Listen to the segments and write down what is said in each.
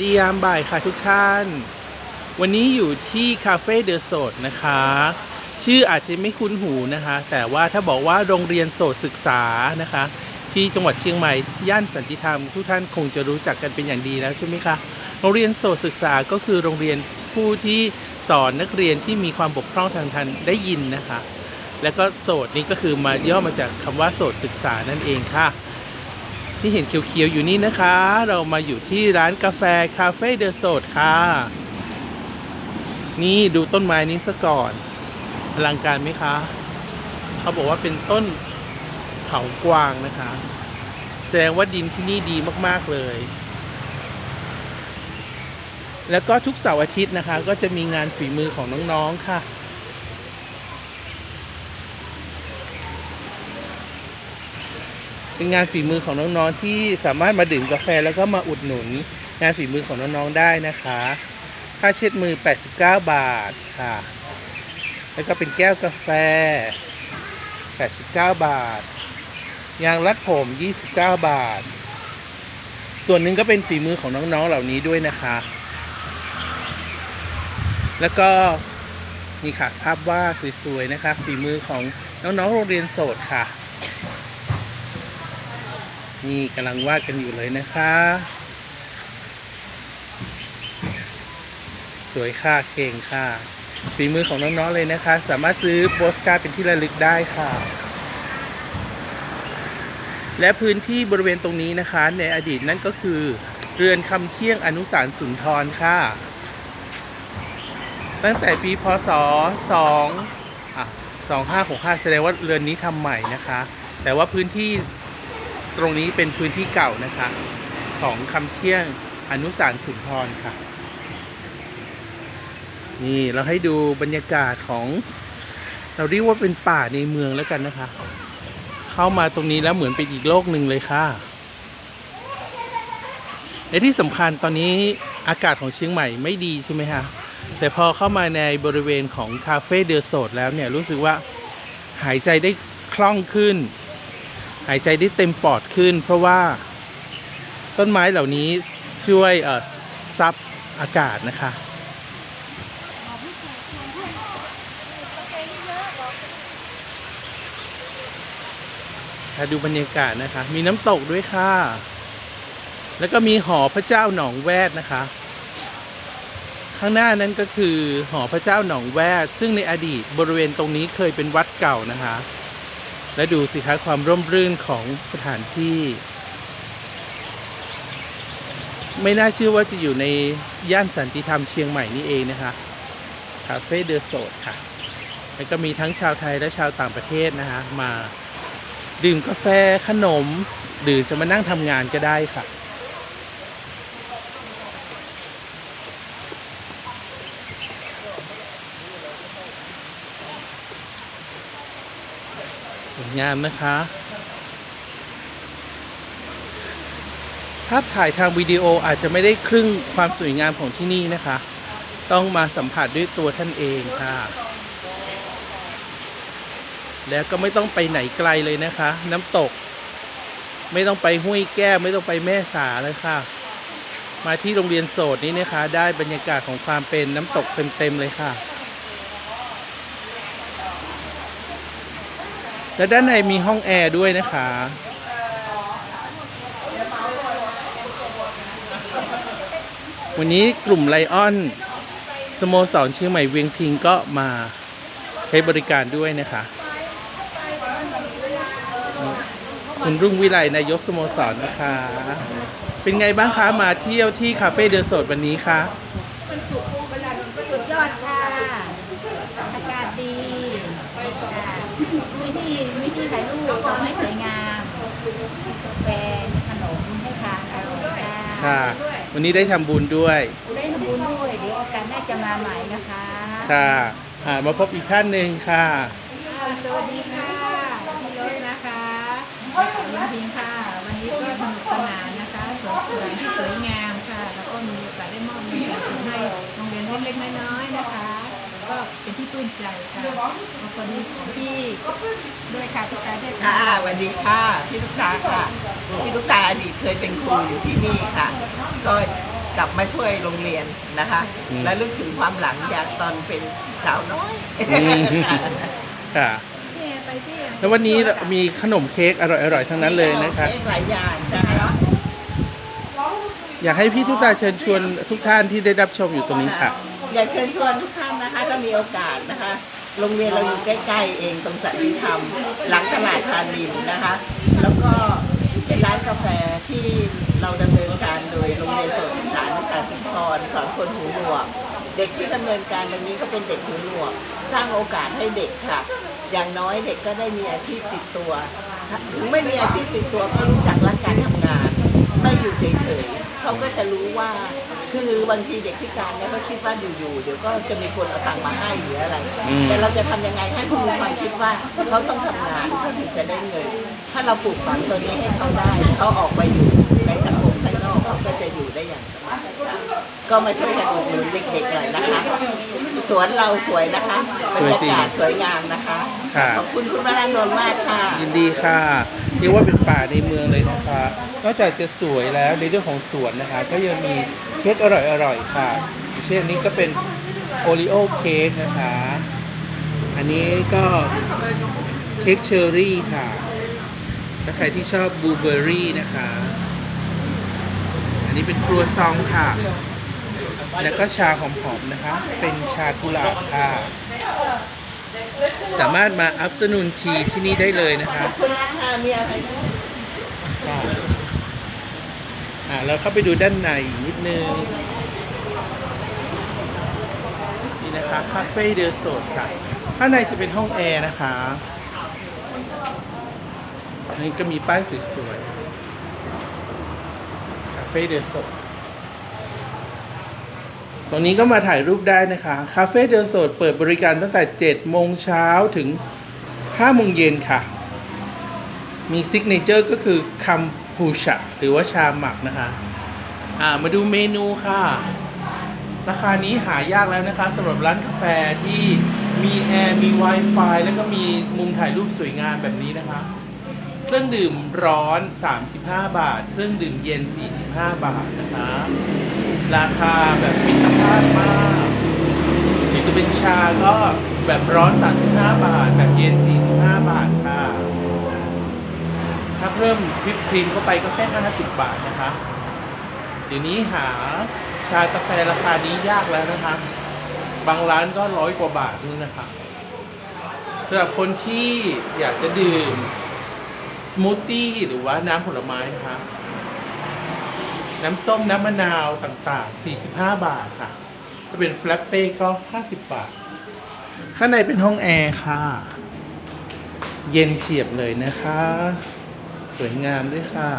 ดียามบ่ายค่ะทุกท่าน วันนี้อยู่ที่คาเฟ่เดอะโสดนะคะ ชื่ออาจจะไม่คุ้นหูนะคะ แต่ว่าถ้าบอกว่าโรงเรียนโสดศึกษานะคะ ที่จังหวัดเชียงใหม่ย่านสันติธรรม ทุกท่านคงจะรู้จักกันเป็นอย่างดีแล้วใช่ไหมคะโรงเรียนโสดศึกษาก็คือโรงเรียนผู้ที่สอนนักเรียนที่มีความบกพร่องทางทันได้ยินนะคะ แล้วก็โสดนี่ก็คือมาย่อมาจากคำว่าโสดศึกษานั่นเองค่ะ ที่เห็นเขียวๆอยู่นี่นะคะ เรามาอยู่ที่ร้านกาแฟคาเฟ่เดอะโสดค่ะ นี่ดูต้นไม้นี้ซะก่อนอลังการไหมคะ เขาบอกว่าเป็นต้นเขากวางนะคะ แสดงว่าดินที่นี่ดีมากๆเลย แล้วก็ทุกเสาร์อาทิตย์นะคะ ก็จะมีงานฝีมือของน้องๆค่ะ เป็นงานฝีมือของน้องๆที่สามารถมาดื่มกาแฟแล้วก็มาอุดหนุน งานฝีมือของน้องๆได้นะคะ ค่าเช็ดมือ 89 บาทค่ะ แล้วก็เป็นแก้วกาแฟ 89 บาท ยางรัดผม 29 บาท ส่วนหนึ่งก็เป็นฝีมือของน้องๆเหล่านี้ด้วยนะคะ แล้วก็นี่ค่ะภาพวาดสวยๆนะคะ ฝีมือของน้องๆโรงเรียนโสดค่ะ นี่กำลังวาดกันอยู่เลยนะคะ สวยค่ะเก่งค่ะฝีมือของน้องๆเลยนะคะ สามารถซื้อโปสการ์ดเป็นที่ระลึกได้ค่ะ และพื้นที่บริเวณตรงนี้นะคะ ในอดีตนั่นก็คือ เรือนคำเที่ยงอนุสารสุนทรค่ะ ตั้งแต่ปีพศ2อะ2565แสดงว่าเรือนนี้ทำใหม่นะคะ แต่ว่าพื้นที่ ตรงนี้เป็นพื้นที่เก่านะคะ ของคำเที่ยงอนุสารณ์สุนทรค่ะ นี่เราให้ดูบรรยากาศของ เราเรียกว่าเป็นป่าในเมืองแล้วกันนะคะ เข้ามาตรงนี้แล้วเหมือนเป็นอีกโลกหนึ่งเลยค่ะและที่สำคัญตอนนี้อากาศของเชียงใหม่ไม่ดีใช่ไหมคะแต่พอเข้ามาในบริเวณของคาเฟ่เดอโสดแล้วเนี่ยรู้สึกว่าหายใจได้คล่องขึ้น หายใจได้เต็มปอดขึ้น เพราะว่าต้นไม้เหล่านี้ช่วยซับอากาศนะคะค่ะดูบรรยากาศนะคะ มีน้ำตกด้วยค่ะ แล้วก็มีหอพระเจ้าหนองแวดนะคะ ข้างหน้านั้นก็คือหอพระเจ้าหนองแวด ซึ่งในอดีตบริเวณตรงนี้เคยเป็นวัดเก่านะคะ และดูสิคะความร่มรื่นของสถานที่ ไม่น่าเชื่อว่าจะอยู่ในย่านสันติธรรมเชียงใหม่นี่เองนะคะคาเฟ่เดอะโสดค่ะ แล้วก็มีทั้งชาวไทยและชาวต่างประเทศนะคะมาดื่มกาแฟขนม หรือจะมานั่งทำงานก็ได้ค่ะ วยงามนะคะ ภาพถ่ายทางวิดีโออาจจะไม่ได้ครึ่งความสวยงามของที่นี่นะคะ ต้องมาสัมผัสด้วยตัวท่านเองค่ะ แล้วก็ไม่ต้องไปไหนไกลเลยนะคะ น้ำตก ไม่ต้องไปห้วยแก้วไม่ต้องไปแม่สาเลยค่ะ มาที่โรงเรียนโสดนี้นะคะ ได้บรรยากาศของความเป็นน้ำตกเต็มๆเลยค่ะ และด้านในมีห้องแอร์ด้วยนะคะ วันนี้กลุ่มไลออนสโมสรเชียงใหม่เวียงพิงก็มาใช้บริการด้วยนะคะ คุณรุ่งวิไลนายกสโมสรนะคะ เป็นไงบ้างคะ มาเที่ยวที่คาเฟ่เดือโสดวันนี้คะสุดยอดค่ะ อากาศ วิธีวิธีถ่ายรูปทำให้สวยงามกาแฟมีขนมให้ทานอร่อยค่ะค่ะ วันนี้ได้ทำบุญด้วย ได้ทำบุญด้วยเดี๋ยวโอกาสหน่าจะมาใหม่นะคะค่ะอ่ามาพบอีกท่านหนึ่งค่ะ สวัสดีค่ะพี่รถนะคะยินดีค่ะ วันนี้ก็สนุกสนานนะคะสวยสวยที่สวยงามค่ะ แล้วก็มีโอกาสได้มอบเงินให้โรงเรียนเล็กๆน้อยๆนะคะ ก็เป็นที่ปลื้มใจค่ะขอบคุณของพี่ด้วยค่ะทุกท่านด้วยค่ะค่ะสวัสดีค่ะพี่ลูกตาค่ะพี่ลูกตาอดีตเคยเป็นครูอยู่ที่นี่ค่ะ ก็กลับมาช่วยโรงเรียนนะคะ อืม และลึกถึงความหลังอยากตอนเป็นสาวน้อยอืมค่ะ พี่แอร์ไปที่แล้ววันนี้มีขนมเค้กอร่อยๆทั้งนั้นเลยนะคะเค้กหลายอย่างจ้ะ อยากให้พี่ทุกตาเชิญชวนทุกท่านที่ได้รับชมอยู่ตรงนี้ค่ะ อยากเชิญชวนทุกท่าน นะคะถ้ามีโอกาสนะคะโรงเรียนเราอยู่ใกล้ๆเองตรงสันติธรรมหลังตลาดทานินนะคะ แล้วก็เป็นร้านกาแฟที่เราดำเนินการโดยโรงเรียนโสตศึกษานุการสิงห์พรสอนคนหูหนวก เด็กที่ดำเนินการตรงนี้ก็เป็นเด็กหูหนวก สร้างโอกาสให้เด็กค่ะ อย่างน้อยเด็กก็ได้มีอาชีพติดตัวถึงไม่มีอาชีพติดตัวก็รู้จักรักการทำงาน ไม่อยู่เฉยๆเขาก็จะรู้ว่า คือบางทีเด็กพิการเนี่ยเขาคิดว่าอยู่ๆเดี๋ยวก็จะมีคนเอาตังค์มาให้หรืออะไร อืม แต่เราจะทำยังไงให้เขามีความคิดว่าเขาต้องทำงานเขาถึงจะได้เงินถ้าเราปลูกฝังตัวนี้ให้เขาได้เขาออกไปอยู่ในสังคมข้างนอกเขาก็จะอยู่ได้อย่างสบายใจก็มาช่วยกันอุดหนุนเด็กๆหน่อยนะคะ สวนเราสวยนะคะบรรยากาศสวยงามนะคะ ค่ะ ขอบคุณคุณวรานนท์มากค่ะ ยินดีค่ะเรียกว่าเป็นป่าในเมืองเลยนะคะ นอกจากจะสวยแล้วในเรื่องของสวนนะคะ ก็ยังมีเค้กอร่อยๆค่ะอย่างเช่นอันนี้ก็เป็นโอริโอเค้กนะคะ อันนี้ก็เค้กเชอร์รี่ค่ะถ้าใครที่ชอบบลูเบอร์รี่นะคะ อันนี้เป็นครัวซองค่ะ แล้วก็ชาหอมๆนะคะ เป็นชากุหลาบค่ะ สามารถมาอั t เ r อร์นูนทีที่นี่ได้เลยนะคะค่ะมีอะไรไหมค่ะอ่าเราเข้าไปดูด้านในนิดนึง นี่นะคะคาเฟ่เดอโซดค่ะ ข้างในจะเป็นห้องแอร์นะคะนี่ก็มีป้ายสวยๆ คาเฟ่เดอโซด ตรงนี้ก็มาถ่ายรูปได้นะคะ คาเฟ่เดอโซดเปิดบริการตั้งแต่ 7 โมงเช้าถึง 5 โมงเย็นค่ะ มีซิกเนเจอร์ก็คือคัมพูชะหรือว่าชาหมักนะคะอ่ามาดูเมนูค่ะ ราคานี้หายากแล้วนะคะสำหรับร้านกาแฟที่มีแอร์มี Wi-Fi แล้วก็มีมุมถ่ายรูปสวยงามแบบนี้นะคะ เครื่องดื่มร้อน 35 บาท เครื่องดื่มเย็น 45 บาทนะคะ ราคาแบบมิตรภาพมากหรือจะเป็นชาก็แบบร้อน 35 บาท แบบเย็น 45 บาทค่ะ ถ้าเพิ่มวิปครีมเข้าไปก็แค่50 บาทนะคะ เดี๋ยวนี้หาชากาแฟราคานี้ยากแล้วนะคะ บางร้านก็ร้อยกว่าบาทนู่นนะคะสำหรับคนที่อยากจะดื่มสมูทตี้หรือว่าน้ำผลไม้นะคะ น้ำส้มน้ำมะนาวต่างๆ 45 บาทค่ะ ถ้าเป็นแฟลปเป้ก็ 50 บาท ข้างในเป็นห้องแอร์ค่ะ เย็นเฉียบเลยนะคะ สวยงามด้วยค่ะ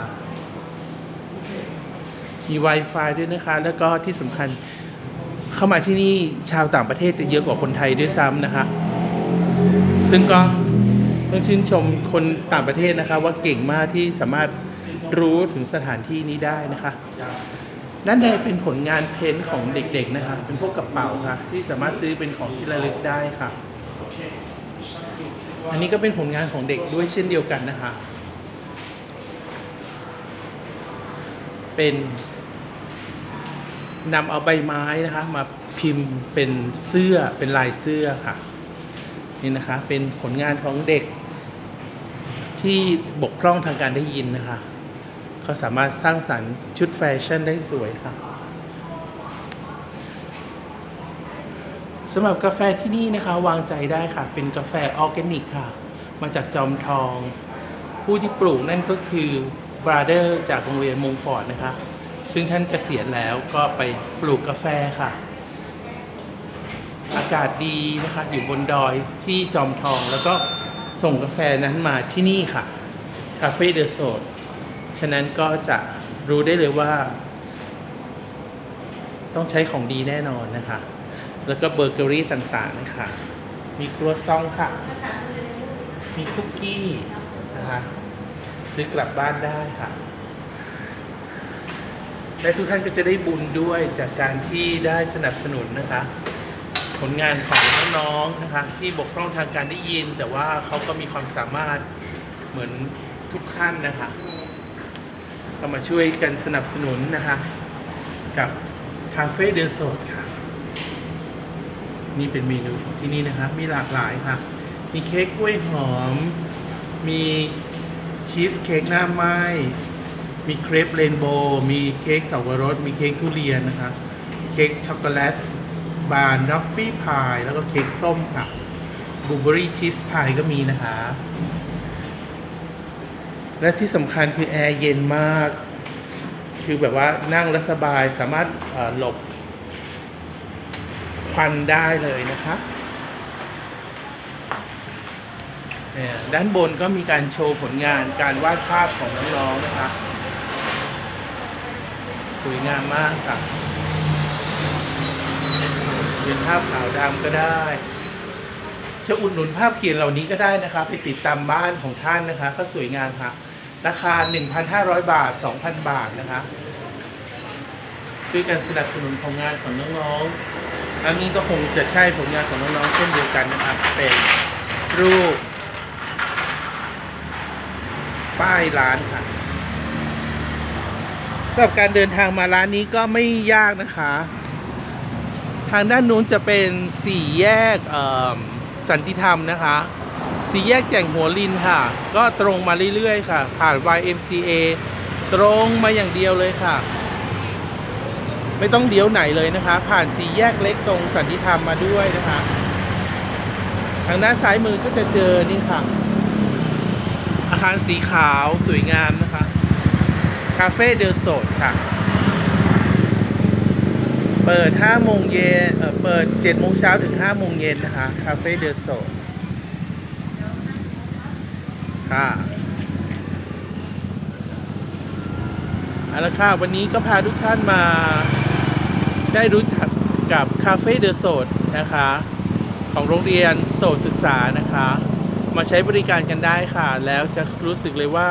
มี Wi-Fi ด้วยนะคะ แล้วก็ที่สำคัญเข้ามาที่นี่ชาวต่างประเทศจะเยอะกว่าคนไทยด้วยซ้ำนะคะ ซึ่งก็ต้องชื่นชมคนต่างประเทศนะคะ ว่าเก่งมากที่สามารถ รู้ถึงสถานที่นี้ได้นะคะด้านในเป็นผลงานเพ้นท์ของเด็กๆนะคะ เป็นพวกกระเป๋าค่ะ ที่สามารถซื้อเป็นของที่ระลึกได้ค่ะ อันนี้ก็เป็นผลงานของเด็กด้วยเช่นเดียวกันนะคะ เป็นนำเอาใบไม้นะคะ มาพิมพ์เป็นเสื้อเป็นลายเสื้อค่ะ นี่นะคะ เป็นผลงานของเด็กที่บกพร่องทางการได้ยินนะคะ เขาสามารถสร้างสรรค์ชุดแฟชั่นได้สวยค่ะสำหรับกาแฟที่นี่นะคะ วางใจได้ค่ะ เป็นกาแฟออร์แกนิกค่ะ มาจากจอมทอง ผู้ที่ปลูกนั่นก็คือบราเดอร์จากโรงเรียนมงฟอร์ดนะคะ ซึ่งท่านเกษียณแล้วก็ไปปลูกกาแฟค่ะ อากาศดีนะคะ อยู่บนดอยที่จอมทองแล้วก็ส่งกาแฟนั้นมาที่นี่ค่ะ คาเฟ่เดอะโซด ฉะนั้นก็จะรู้ได้เลยว่า ต้องใช้ของดีแน่นอนนะคะ แล้วก็เบเกอรี่ต่างๆนะคะ มีครัวซองค่ะ มีคุกกี้นะคะซื้อกลับบ้านได้ค่ะและทุกท่านก็จะได้บุญด้วยจากการที่ได้สนับสนุนนะคะ ผลงานของน้องๆนะคะที่บกพร่องทางการได้ยิน แต่ว่าเขาก็มีความสามารถเหมือนทุกท่านนะคะ ก็มาช่วยกันสนับสนุนนะคะกับคาเฟ่เดอโซดค่ะ นี่เป็นเมนูของที่นี่นะครับมีหลากหลายค่ะ มีเค้กกล้วยหอม มีชีสเค้กหน้าไม้ มีเครปเรนโบว์ มีเค้กสับปะรดมีเค้กทุเรียนนะคะ เค้กช็อกโกแลต บานดัฟฟี่พาย แล้วก็เค้กส้มค่ะบลูเบอรี่ชีสพายก็มีนะคะ และที่สำคัญคือแอร์เย็นมาก คือแบบว่านั่งแล้วสบายสามารถหลบควันได้เลยนะคะด้านบนก็มีการโชว์ผลงานการวาดภาพของน้องๆนะคะ สวยงามมากค่ะเป็นภาพขาวดำก็ได้ จะอุดหนุนภาพเขียนเหล่านี้ก็ได้นะคะ ไปติดตามบ้านของท่านนะคะ ก็สวยงามค่ะ ราคา 1,500 บาท 2,000 บาทนะคะด้วยการสนับสนุนของานของน้องๆอันนี้ก็คงจะใช่ผลงานของน้องๆเช่นเดียวกันนะครับ เป็นรูป ป้ายร้านค่ะสำหรับการเดินทางมาร้านนี้ก็ไม่ยากนะคะ ทางด้านนู้นจะเป็นสี่แยกสันติธรรมนะคะ สี่แยกแจ่งหัวลินค่ะ ก็ตรงมาเรื่อยๆค่ะ ผ่าน YMCA ตรงมาอย่างเดียวเลยค่ะ ไม่ต้องเดียวไหนเลยนะคะ ผ่านสี่แยกเล็กตรงสันติธรรมมาด้วยนะคะ ทางด้านซ้ายมือก็จะเจอนี่ค่ะ อาคารสีขาวสวยงามนะคะ คาเฟ่เดลโซดค่ะ เปิด5โมงเย็นเออเปิด7โมงเช้าถึง5โมงเย็นนะคะ คาเฟ่เดลโซด ค่ะเอาละค่ะวันนี้ก็พาทุกท่านมาได้รู้จักกับคาเฟ่เดอะโสดนะคะ ของโรงเรียนโสดศึกษานะคะ มาใช้บริการกันได้ค่ะ แล้วจะรู้สึกเลยว่า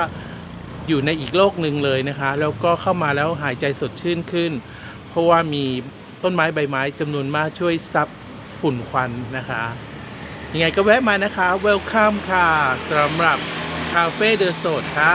อยู่ในอีกโลกหนึ่งเลยนะคะ แล้วก็เข้ามาแล้วหายใจสดชื่นขึ้น เพราะว่ามีต้นไม้ใบไม้จำนวนมากช่วยซับฝุ่นควันนะคะ ยังไงก็แวะมานะคะ เวลคัมค่ะสำหรับ คาเฟ่เดอะโสดค่ะ